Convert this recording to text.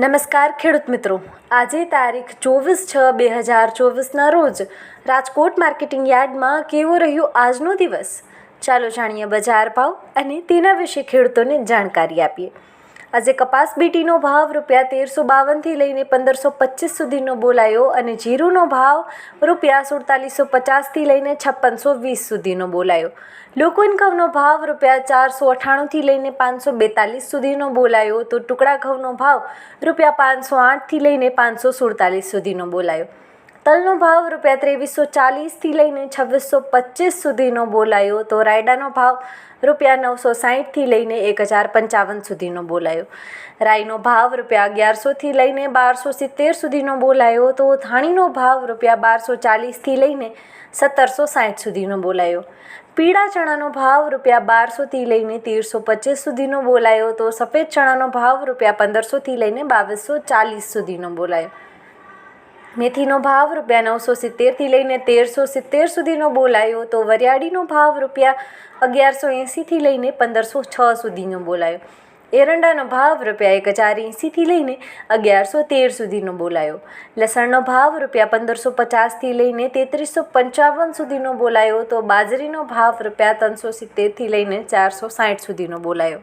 નમસ્કાર ખેડૂત મિત્રો. આજે તારીખ ચોવીસ છ બે હજાર ચોવીસના રોજ રાજકોટ માર્કેટિંગ યાર્ડમાં કેવો રહ્યો આજનો દિવસ? ચાલો જાણીએ બજાર ભાવ અને તેના વિશે ખેડૂતોને જાણકારી આપીએ. આજે કપાસ બીટીનો ભાવ રૂપિયા તેરસો બાવનથી લઈને પંદરસો પચીસ સુધીનો બોલાયો અને જીરુનો ભાવ રૂપિયા સુડતાલીસો પચાસથી લઈને છપ્પનસો વીસ સુધીનો બોલાયો. લોકોન ઘઉંનો ભાવ રૂપિયા ચારસો અઠ્ઠાણુંથી લઈને પાંચસો બેતાલીસ સુધીનો બોલાયો તો ટુકડા ઘઉંનો ભાવ રૂપિયા પાંચસો આઠથી લઈને પાંચસો સુડતાલીસ સુધીનો બોલાયો. તલનો ભાવ રૂપિયા ત્રેવીસો ચાલીસથી લઈને છવ્વીસો પચીસ સુધીનો બોલાયો તો રાયડાનો ભાવ રૂપિયા નવસો સાહીઠથી લઈને એક હજાર પંચાવન સુધીનો બોલાયો. રાઈનો ભાવ રૂપિયા અગિયારસોથી લઈને બારસો સિત્તેર સુધીનો બોલાયો તો ધાણીનો ભાવ રૂપિયા બારસો ચાલીસથી લઈને સત્તરસો સાઠ સુધીનો બોલાયો. પીળા ચણાનો ભાવ રૂપિયા બારસોથી લઈને તેરસો પચીસ સુધીનો બોલાયો તો સફેદ ચણાનો ભાવ રૂપિયા પંદરસોથી લઈને બાવીસો ચાલીસ સુધીનો બોલાયો. મેથીનો ભાવ રૂપિયા નવસો સિત્તેરથી લઈને તેરસો સિત્તેર સુધીનો બોલાયો તો વરિયાળીનો ભાવ રૂપિયા અગિયારસો એંસીથી લઈને પંદરસો છ સુધીનો બોલાયો. એરંડાનો ભાવ રૂપિયા એક હજાર એંસીથી લઈને અગિયારસો તેર સુધીનો બોલાયો. લસણનો ભાવ રૂપિયા પંદરસો પચાસથી લઈને તેત્રીસો પંચાવન સુધીનો બોલાયો તો બાજરીનો ભાવ રૂપિયા ત્રણસો સિત્તેરથી લઈને ચારસો સાઠ સુધીનો બોલાયો.